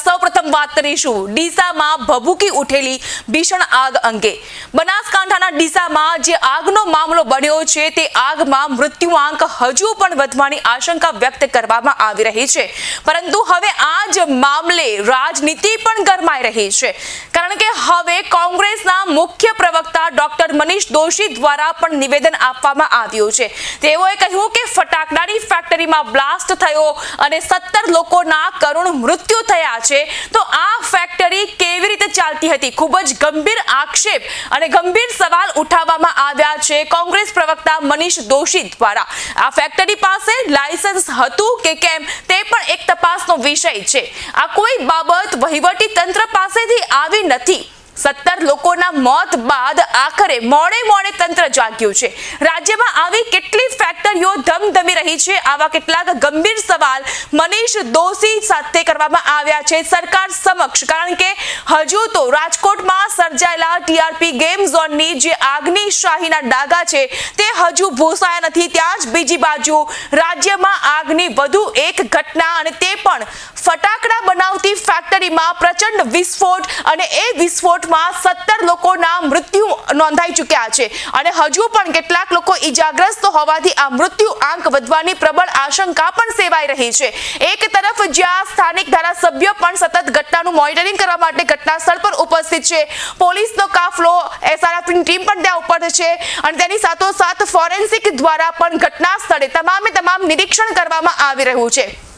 સૌપ્રથમ વાત કરીશું ડીસામાં ભભૂકી ઉઠેલી ભીષણ આગ અંગે. બનાસકાંઠાના ડીસામાં જે આગનો મામલો બન્યો છે તે આગમાં મૃત્યુઆંક હજુ પણ વધવાની આશંકા વ્યક્ત કરવામાં આવી રહી છે. પરંતુ હવે આ જ મામલે રાજનીતિ પણ ગરમાઈ રહી છે. કારણ કે હવે કોંગ્રેસના મુખ્ય પ્રવક્તા ડોક્ટર મનીષ દોશી દ્વારા પણ નિવેદન આપવામાં આવ્યું છે. તેઓએ કહ્યું કે ફટાકડાની ફેક્ટરીમાં બ્લાસ્ટ થયો અને સત્તર લોકોના કરુણ મૃત્યુ થયા છે? તો આ ફેક્ટરી કેવી રીતે ચાલતી હતી? ખૂબ જ ગંભીર આક્ષેપ અને ગંભીર સવાલ ઉઠાવવામાં આવ્યા છે કોંગ્રેસ પ્રવક્તા મનીષ દોશી દ્વારા. આ ફેક્ટરી પાસે લાયસન્સ હતું કે કેમ? તે પણ એક તપાસનો વિષય છે. આ કોઈ બાબત વહીવટી તંત્ર પાસેથી આવી નથી. સત્તર લોકોના મોત બાદ આખરે મોડે મોડે તંત્ર જાગ્યું છે. રાજ્યમાં આવી કેટલી ફેક્ટરીઓ ધમધમી રહી છે? આવા કેટલાક ગંભીર સવાલ મનીષ દોશી સાથે કરવામાં આવ્યા છે સરકાર સમક્ષ. કારણ કે હજુ તો રાજકોટમાં સર્જાયેલા ટીઆરપી ગેમ ઝોનની જે આગની શાહીના ડાગા છે, તે હજુ ભૂસાયા નથી. ત્યાં જ બીજી બાજુ રાજ્યમાં આગની વધુ એક ઘટના અને તે પણ ફટાકડા બનાવતી ફેક્ટરીમાં પ્રચંડ વિસ્ફોટ અને એ વિસ્ફોટમાં સત્તર લોકોના મૃત્યુ નોંધાઈ ચૂક્યા છે. અને હજુ પણ કેટલાક લોકો ઈજાગ્રસ્ત હોવાથી આ મૃત્યુ આંક વધવાની પ્રબળ આશંકા પણ સેવાઈ રહી છે. એક તરફ જ્યાં સ્થાનિક ધારાસભ્ય પણ સતત ઘટનાનું મોનિટરિંગ કરવા માટે ઘટના સ્થળ પર ઉપસ્થિત છે. પોલીસનો કાફલો એસઆરએફની ટીમ પણ ત્યાં ઉપર છે. અને તેની સાથોસાથ ફોરેન્સિક દ્વારા પણ ઘટના સ્થળે તમામે તમામ નિરીક્ષણ કરવામાં આવી રહ્યું છે.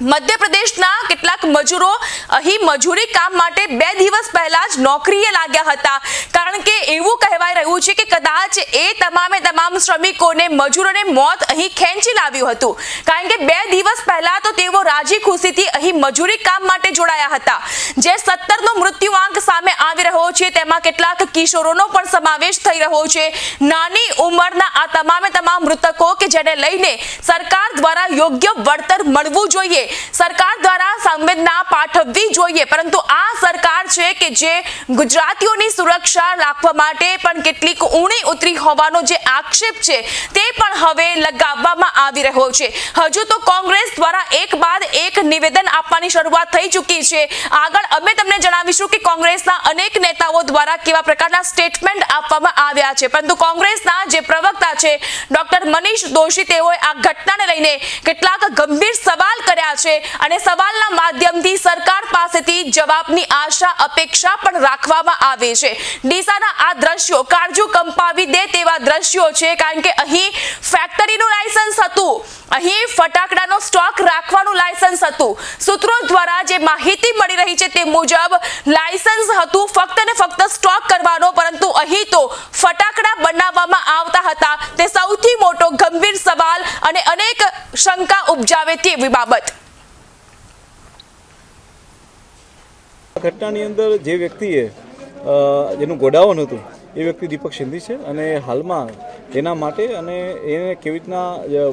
મધ્યપ્રદેશના કેટલાક મજૂરો અહીં મજૂરી કામ માટે બે દિવસ પહેલા જ નોકરીએ લાગ્યા હતા. કારણ કે એવું કહેવાય રહ્યું છે કે કદાચ એ તમામે તમામ શ્રમિકોને, મજૂરોને મોત અહીં ખેંચી લાવ્યું હતું. કારણ કે બે દિવસ પહેલા તો તેઓ રાજી ખુશીથી અહીં મજૂરી કામ માટે જોડાયા હતા. જે સત્તરનો મૃત્યુઆંક સામે આવી રહ્યો છે, તેમાં કેટલાક કિશોરોનો પણ સમાવેશ થઈ રહ્યો છે. નાની ઉંમરના આ તમામે તમામ મૃતકો કે જેને લઈને સરકાર દ્વારા યોગ્ય વળતર મળવું જોઈએ. સરકાર દ્વારા સંવેદના પાઠવવી જોઈએ. પરંતુ આ સરકાર છે કે જે ગુજરાતીઓની સુરક્ષા રાખવા માટે પણ કેટલીક ઊણી ઉતરી હોવાનો જે આક્ષેપ છે તે પણ હવે લગાવવામાં આવી રહ્યો છે. હજુ તો કોંગ્રેસ દ્વારા એક બાદ એક નિવેદન આપવાની શરૂઆત થઈ ચૂકી છે. આગળ અમે તમને જણાવીશું કે કોંગ્રેસના અનેક નેતાઓ દ્વારા કેવા પ્રકારના સ્ટેટમેન્ટ આપવામાં આવ્યા છે. પરંતુ કોંગ્રેસના જે પ્રવક્તા છે, ડોક્ટર મનીષ દોશી તેઓએ આ ઘટનાને લઈને કેટલાક ગંભીર સવાલ કર્યા છે અને સવાલના માધ્યમથી સરકાર પાસેથી જવાબની આશા, અપેક્ષા પણ રાખવામાં આવે છે. ડીસાના આ દ્રશ્યો કાળજુ કંપાવી દે તેવા દ્રશ્યો છે, કારણ કે અહીં ફેક્ટરીનું લાયસન્સ હતું. અહીં ફટાકડાનો સ્ટોક રાખવાનું લાયસન્સ હતું. સૂત્રો દ્વારા જે માહિતી મળી રહી છે તે મુજબ લાયસન્સ હતું ફક્ત ને ફક્ત સ્ટોક કરવાનો, પરંતુ અહીં તો ફટાકડા બનાવવામાં આવતા હતા. તે સૌથી મોટો ગંભીર સવાલ અને અનેક શંકા ઉપજાવે તેવી બાબત. ઘટનાની અંદર જે વ્યક્તિએ જેનું ગોડાઉન હતું એ વ્યક્તિ દીપક સિંધી છે અને હાલમાં એના માટે અને એને કેવી રીતના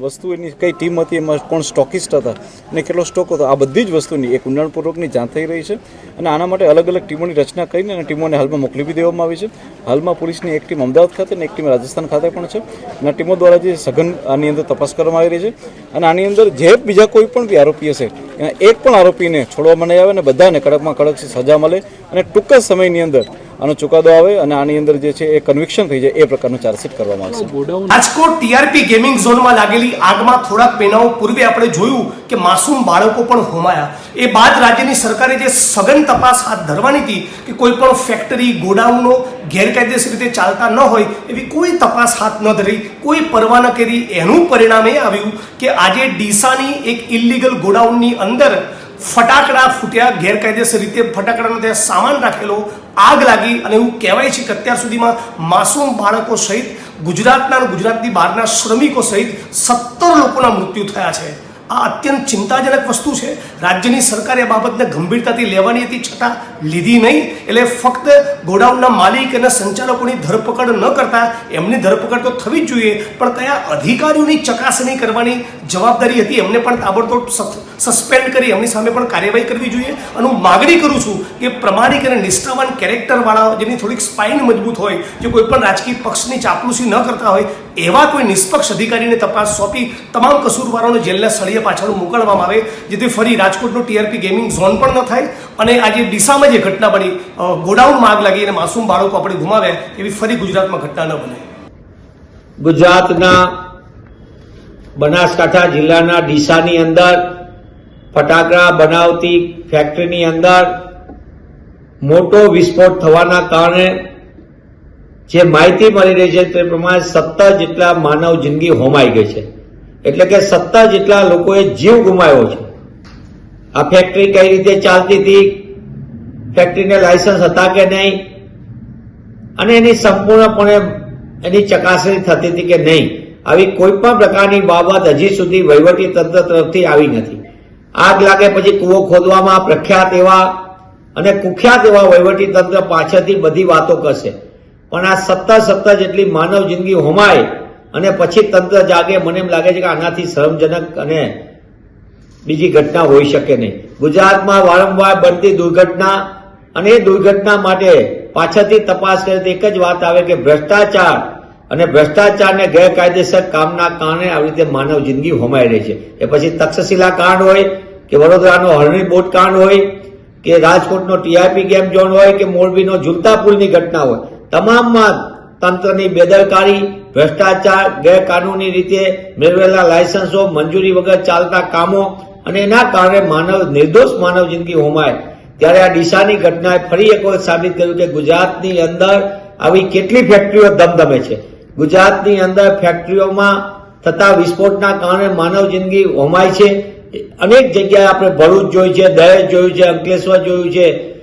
વસ્તુ એની કઈ ટીમ હતી, એમાં કોણ સ્ટોકિસ્ટ હતા અને કેટલો સ્ટોક હતો, આ બધી જ વસ્તુની એક ઊંડાણપૂર્વકની જાણ થઈ રહી છે અને આના માટે અલગ અલગ ટીમોની રચના કરીને અને ટીમોને હાલમાં મોકલી બી દેવામાં આવી છે. હાલમાં પોલીસની એક ટીમ અમદાવાદ ખાતે અને એક ટીમ રાજસ્થાન ખાતે પણ છે અને ટીમો દ્વારા જે સઘન આની અંદર તપાસ કરવામાં આવી રહી છે અને આની અંદર જે બીજા કોઈ પણ બી આરોપી હશે, એના એક પણ આરોપીને છોડવામાં નહીં આવે અને બધાને કડકમાં કડક સજા મળે અને ટૂંક જ સમયની અંદર આનો ચુકાદો આવે અને આની અંદર જે છે એ કન્વિક્શન થઈ જાય એ પ્રકારનું ચાર્જશીટ કરવામાં આવશે રાજકોટ ટીઆરપી ગેમિંગ ઝોનમાં લાગેલી આગમાં થોડાક મહિનાઓ પૂર્વે આપણે જોયું કે માસૂમ બાળકો પણ હોમાયા. એ બાદ રાજ્યની સરકારે જે સઘન તપાસ હાથ ધરવાની હતી કે કોઈ પણ ફેક્ટરી ગોડાઉનો ગેરકાયદેસર રીતે ચાલતા ન હોય એવી કોઈ તપાસ હાથ ન ધરી કોઈ પરવા ન કરી એનું પરિણામ એ આવ્યું કે આજે ડીસાની એક ઇલીગલ ગોડાઉનની અંદર ફટાકડા ફૂટ્યા, ગેરકાયદેસર રીતે ફટાકડાનો ત્યાં સામાન રાખેલો, આગ લાગી અને એવું કહેવાય છે કે અત્યાર સુધીમાં માસૂમ બાળકો સહિત ગુજરાતના ગુજરાતની બહારના શ્રમિકો સહિત સત્તર લોકોના મૃત્યુ થયા છે. આ અત્યંત ચિંતાજનક વસ્તુ છે. રાજ્યની સરકારે આ બાબતને ગંભીરતાથી લેવાની હતી, છતાં લીધી નહીં. એટલે ફક્ત ગોડાઉનના માલિક અને સંચાલકોની ધરપકડ ન કરતા એમની ધરપકડ તો થવી જ જોઈએ, પણ કયા અધિકારીઓની ચકાસણી કરવાની જવાબદારી હતી એમને પણ તાબડતોડ સસ્પેન્ડ કરી એમની સામે પણ કાર્યવાહી કરવી જોઈએ. અને હું માગણી કરું છું કે પ્રમાણિક અને નિષ્ઠાવાન કેરેક્ટરવાળા જેની થોડીક સ્પાઇન મજબૂત હોય જે કોઈ પણ રાજકીય પક્ષની ચાપલુસી ન કરતા હોય, એવા કોઈ નિષ્પક્ષ અધિકારીને તપાસ સોંપી તમામ કસૂરવારોને જેલના સળિયે પાછળ મોકલવામાં આવે, જેથી ફરી રાજકોટનો ટીઆરપી ગેમિંગ ઝોન પણ ન થાય અને આજે ડીસામાં જે ઘટના બની ગોડાઉનમાં આગ લાગી અને માસૂમ બાળકો આપણે ગુમાવ્યા, એવી ફરી ગુજરાતમાં ઘટના ન બને. ગુજરાતના બનાસકાંઠા જિલ્લાના ડીસાની અંદર, ફટાકડા બનાવતી ફેક્ટરીની અંદર મોટો વિસ્ફોટ થવાના કારણે જે માહિતી મળી રહી છે તે પ્રમાણે સત્તર જેટલા માનવ જિંદગી હોમાઈ ગઈ છે. એટલે કે સત્તર જેટલા લોકોએ જીવ ગુમાવ્યો છે. આ ફેક્ટરી કઈ રીતે ચાલતી હતી? ફેક્ટરીને લાયસન્સ હતા કે નહીં? અને એની સંપૂર્ણપણે એની ચકાસણી થતી હતી કે નહીં. આવી કોઈ પણ પ્રકારની બાબત હજી સુધી વહીવટી તંત્ર તરફથી આવી નથી. આગ લાગે પછી કૂવો ખોદવામાં પ્રખ્યાત એવા અને કુખ્યાત એવા વહીવટી તંત્ર પાછળથી બધી વાતો કરશે. પણ આ સત્તર સત્તર જેટલી માનવ જિંદગી હોમાય અને પછી તંત્ર જાગે, મને એમ લાગે છે કે આનાથી શરમજનક અને બીજી ઘટના હોઈ શકે નહીં. ગુજરાતમાં વારંવાર બનતી દુર્ઘટના અને એ દુર્ઘટના માટે પાછળથી તપાસ કરે તો એક જ વાત આવે કે ભ્રષ્ટાચાર અને ભ્રષ્ટાચારને ગેરકાયદેસર કામના કારણે આવી રીતે માનવ જિંદગી હોમાઈ રહી છે. એ પછી તક્ષશિલા કાંડ હોય કે વડોદરાનો હરણી બોટ કાંડ હોય કે રાજકોટનો ટીઆરપી ગેમ ઝોન હોય કે મોરબીનો ઝુલતા પુલની ઘટના હોય. તમામમાં તંત્રની બેદરકારી, ભ્રષ્ટાચાર, ગેરકાનૂની રીતે મેળવેલા લાયસન્સો મંજૂરી વગર ચાલતા કામો અને એના કારણે માનવ, નિર્દોષ માનવ જિંદગી હોમાય. ત્યારે આ ડીસાની ઘટનાએ ફરી એક વખત સાબિત કર્યું કે ગુજરાતની અંદર આવી કેટલી ફેક્ટરીઓ ધમધમે છે. ગુજરાતની અંદર ફેક્ટરીઓમાં થતા વિસ્ફોટના કારણે માનવ જિંદગી હોમાય છે. અનેક જગ્યાએ આપણે ભરૂચ જોયું છે, દહેજ જોયું છે, અંકલેશ્વર જોયું છે,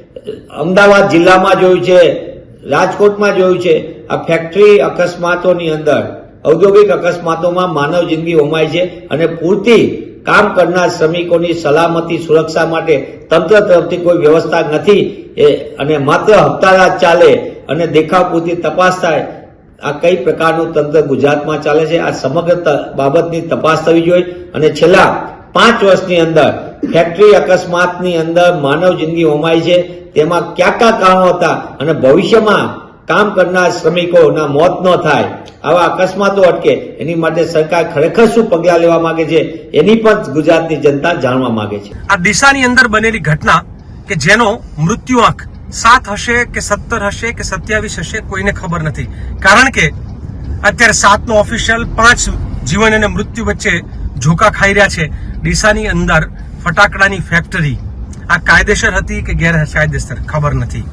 અમદાવાદ જિલ્લામાં જોયું છે, રાજકોટમાં જોયું છે. આ ફેક્ટરી અકસ્માતોની અંદર, ઔદ્યોગિક અકસ્માતોમાં માનવ જિંદગી હોમાય છે અને પૂરતી કામ કરનાર શ્રમિકોની સલામતી સુરક્ષા માટે તંત્ર તરફથી કોઈ વ્યવસ્થા નથી. એ, અને માત્ર હપ્તારાજ ચાલે અને દેખાવ પૂરતી તપાસ થાય, આ કઈ પ્રકારનું તંત્ર ગુજરાતમાં ચાલે છે, આ સમગ્ર બાબતની તપાસ થવી જોઈએ. અને છેલ્લા પાંચ વર્ષની અંદર ફેક્ટરી અકસ્માતની અંદર માનવ જિંદગી હોમાય છે. તેમાં કયા કયા કારણો હતા અને ભવિષ્યમાં કામ કરનાર શ્રમિકોના મોત ન થાય. આવા અકસ્માતો અટકે, એની માટે સરકાર ખરેખર શું પગલાં લેવા માંગે છે, એની પણ ગુજરાતની જનતા જાણવા માંગે છે. આ દિશાની અંદર બનેલી ઘટના કે જેનો મૃત્યુ આંક સાત હશે કે સત્તર હશે કે સત્યાવીસ હશે, કોઈને ખબર નથી. કારણ કે અત્યારે સાતનો ઓફિશિયલ પાંચ જીવન અને મૃત્યુ વચ્ચે ઝોકા ખાઈ રહ્યા છે. ડીસાની અંદર ફટાકડાની ફેક્ટરી આ કાયદેસર હતી કે ગેરકાયદેસર ખબર નથી.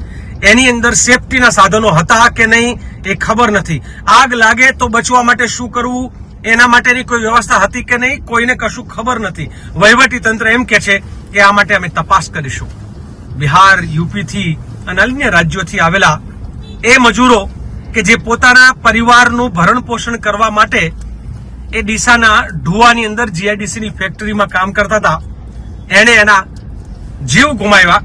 એની અંદર સેફટીના સાધનો હતા કે નહીં એ ખબર નથી. આગ લાગે તો બચવા માટે શું કરવું, એના માટેની કોઈ વ્યવસ્થા હતી કે નહીં, કોઈને કશું ખબર નથી. વહીવટી તંત્ર એમ કે છે કે આ માટે અમે તપાસ કરીશું. બિહાર યુપીથી અને અન્ય રાજ્યોથી આવેલા એ મજૂરો કે જે પોતાના પરિવારનું ભરણ પોષણ કરવા માટે એ ડીસાના ઢુવાની અંદર જીઆઈડીસીની ફેક્ટરીમાં કામ કરતા હતા, એણે એના જીવ ગુમાવ્યા.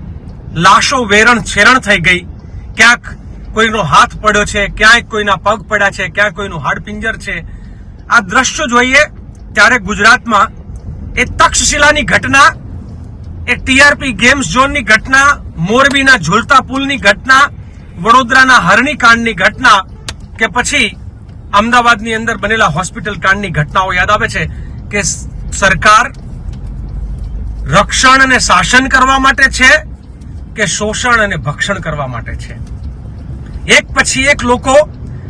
લાશો વેરણ છેરણ થઈ ગઈ. ક્યાંક કોઈનો હાથ પડ્યો છે ક્યાંક કોઈના પગ પડ્યા છે, ક્યાંય કોઈનું હાડપિંજર છે. આ દ્રશ્યો જોઈએ ત્યારે ગુજરાતમાં એ તક્ષશિલાની ઘટના, એ ટીઆરપી ગેમ્સ ઝોનની ઘટના, મોરબીના ઝુલતા પુલની ઘટના, વડોદરાના હરણી કાંડની ઘટના કે પછી અમદાવાદની અંદર બનેલા હોસ્પિટલ કાંડની ઘટનાઓ યાદ આવે છે કે સરકાર રક્ષણ અને શાસન કરવા માટે છે કે શોષણ અને ભક્ષણ કરવા માટે છે. એક પછી એક લોકો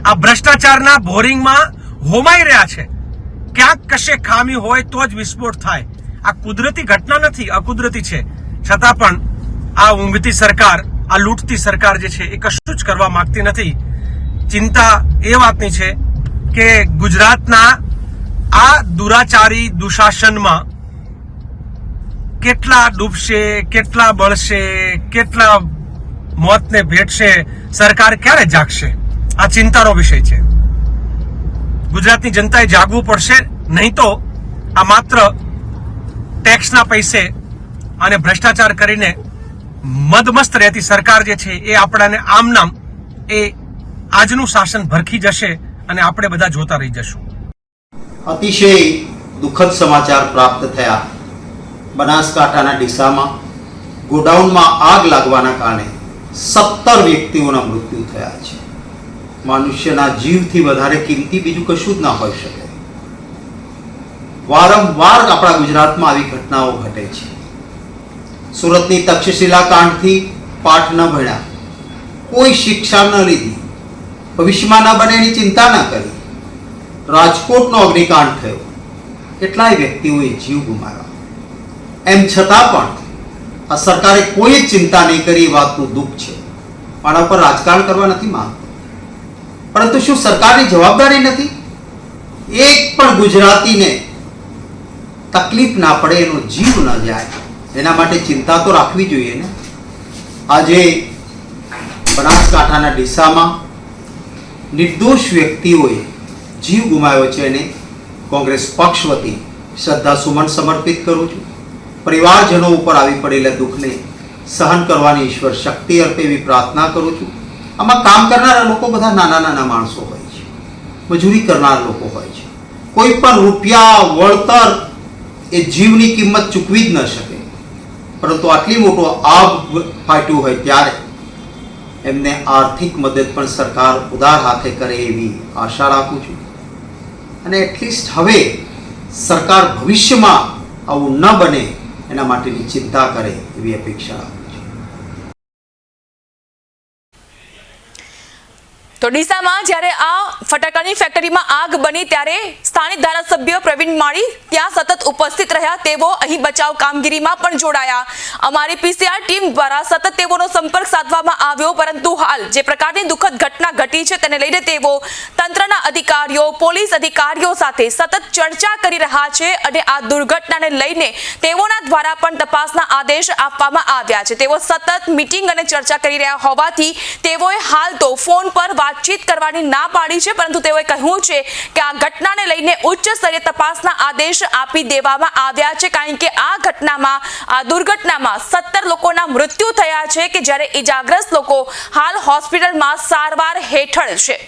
આ ભ્રષ્ટાચારના બોરિંગમાં હોમાઈ રહ્યા છે. ક્યાંક કશે ખામી હોય તો જ વિસ્ફોટ થાય. આ કુદરતી ઘટના નથી, અકુદરતી છે. છતાં પણ આ ઊંઘતી સરકાર, આ લૂંટતી સરકાર જે છે એ કશું જ કરવા માંગતી નથી. ચિંતા એ વાતની છે કે ગુજરાતના આ દુરાચારી દુશાસનમાં કેટલા ડૂબશે, કેટલા બળશે, કેટલા મોતને ભેટશે, સરકાર ક્યારે જાગશે? આ ચિંતાનો વિષય છે. ગુજરાતની જનતાએ જાગવું પડશે નહીં તો આ માત્ર ટેક્સના પૈસે અને ભ્રષ્ટાચાર કરીને મદમસ્ત રહેતી સરકાર જે છે એ આપણાને આમ નામ એ આજનું શાસન ભરખી જશે અને આપણે બધા જોતા રહી જશું. અતિશય દુઃખદ સમાચાર પ્રાપ્ત થયા. બનાસકાંઠાના ડીસામાં ગોડાઉનમાં આગ લાગવાના કારણે સત્તર વ્યક્તિઓના મૃત્યુ થયા છે. મનુષ્યના જીવથી વધારે કિંમતી બીજું કશું જ ના હોઈ શકે. વારંવાર આપણા ગુજરાતમાં આવી ઘટનાઓ ઘટે છે. સુરતની તક્ષશિલા કાંડથી પાઠ ન ભણ્યા. કોઈ શિક્ષા ન લીધી. ભવિષ્યમાં ન બને એની ચિંતા ન કરી. રાજકોટનો અગ્નિકાંડ થયો. કેટલાય વ્યક્તિઓએ જીવ ગુમાવ્યા. એમ છતાં પણ આ સરકારે કોઈ ચિંતા નહીં કરી વાતનું દુઃખ છે. આના પર રાજકારણ કરવા નથી માંગતો. પરંતુ શું સરકારની જવાબદારી નથી? એક પણ ગુજરાતીને તકલીફ ના પડે, એનો જીવ ન જાય. એના માટે ચિંતા તો રાખવી જોઈએ ને. આજે બનાસકાંઠાના ડીસામાં નિર્દોષ વ્યક્તિઓએ જીવ ગુમાવ્યો છે એને કોંગ્રેસ પક્ષ વતી શ્રદ્ધા સુમન સમર્પિત કરું છું. પરિવારજનો ઉપર આવી પડેલા દુઃખને સહન કરવાની ઈશ્વર શક્તિ અર્પે એવી પ્રાર્થના કરું છું. આમાં કામ કરનારા લોકો બધા નાના નાના માણસો હોય છે. મજૂરી કરનારા લોકો હોય છે. કોઈ પણ રૂપિયા, વળતર એ જીવની કિંમત ચૂકવી જ ન શકે. પરંતુ આટલી મોટો આગ ફાટ્યું હોય ત્યારે એમને આર્થિક મદદ પણ સરકાર ઉદાર હાથે કરે એવી આશા રાખું છું. અને એટલીસ્ટ હવે સરકાર ભવિષ્યમાં આવું ન બને એના માટેની ચિંતા કરે એવી અપેક્ષા તો ડીસામાં જ્યારે આ ફટાકડાની ફેક્ટરીમાં આગ બની ત્યારે સ્થાનિક ધારાસભ્ય પ્રવીણ માળી ત્યાં સતત રહ્યા, તેઓ અહીં બચાવ કામગીરીમાં પણ જોડાયા. અમારી પીસીઆર ટીમ દ્વારા સતત તેઓનો સંપર્ક સાધવામાં આવ્યો, પરંતુ હાલ જે પ્રકારની દુઃખદ ઘટના ઘટી છે તેને લઈને તેઓ તંત્રના અધિકારીઓ, પોલીસ અધિકારીઓ સાથે સતત ચર્ચા કરી રહ્યા છે અને આ દુર્ઘટનાને લઈને તેઓના દ્વારા પણ તપાસના આદેશ આપવામાં આવ્યા છે. તેઓ સતત મીટિંગ અને ચર્ચા કરી રહ્યા હોવાથી તેઓએ હાલ ફોન પર વાતચીત કરવાની ના પાડી છે, પરંતુ તેઓએ કહ્યું છે કે આ ઘટનાને લઈને ઉચ્ચ સ્તરીય તપાસના આદેશ આપી દેવામાં આવ્યા છે, કારણ કે આ ઘટનામાં, આ દુર્ઘટનામાં સત્તર લોકોના મૃત્યુ થયા છે, કે જ્યારે ઇજાગ્રસ્ત લોકો હાલ હોસ્પિટલમાં સારવાર હેઠળ છે.